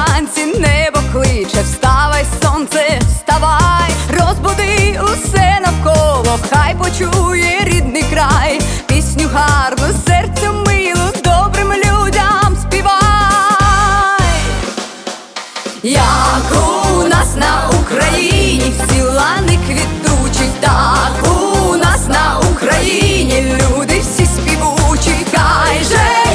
вранці небо кличе, вставай, сонце, вставай, розбуди усе навколо, хай почує рідний край, пісню гарну, серцю милу, добрим людям співай. Як у нас на Україні всі лани квітучі, так у нас на Україні люди всі співучі, хай же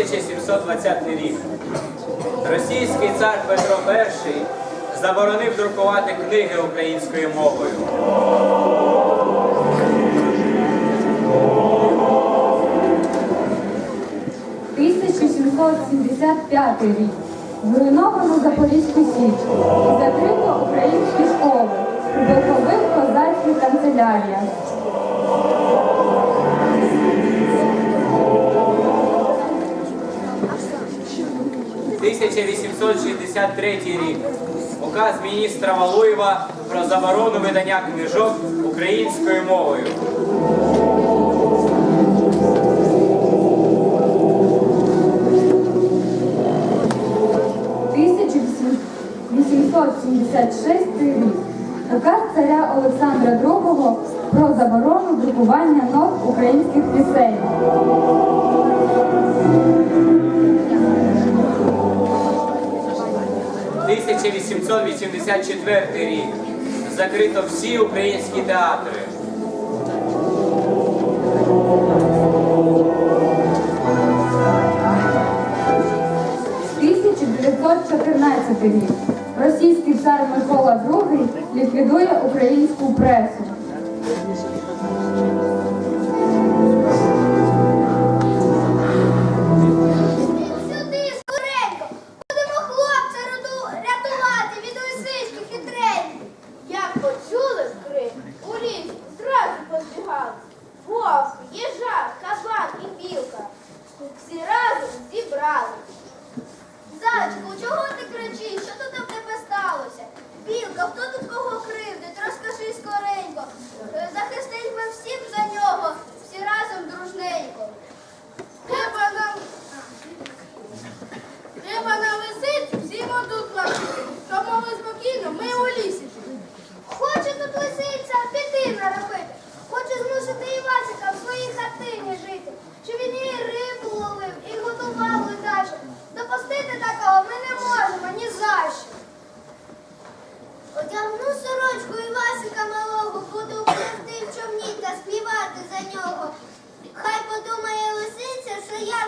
1720 рік. Російський цар Петро І заборонив друкувати книги українською мовою. – 1775 рік. Зруйновано Запорізьку Січ. 1863 рік. Указ міністра Валуєва про заборону видання книжок українською мовою. – 1876 рік. Указ царя Олександра II про заборону друкування нот українських пісень. – 1884 рік. Закрито всі українські театри. 1914 рік. Російський цар Микола II ліквідує українську пресу. Вовк, їжак, кабан і білка. Всі разом зібрали. Зайчику, чого ти кричиш? Що тут в тебе сталося? Білка, хто тут кого кривдить?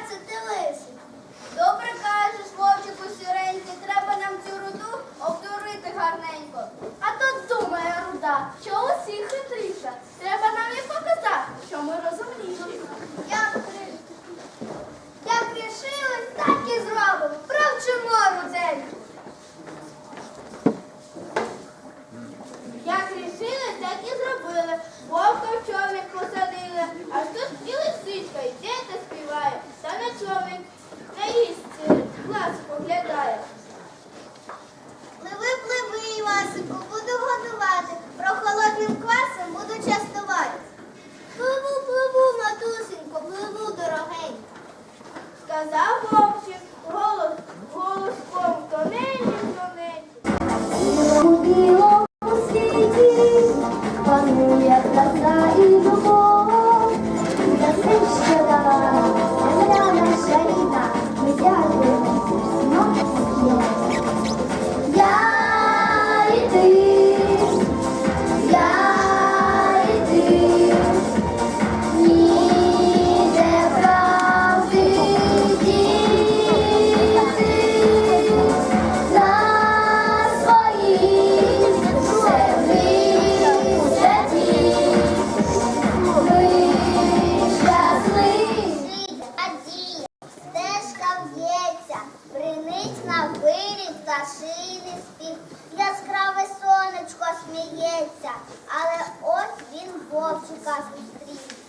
Це телесик. Добре але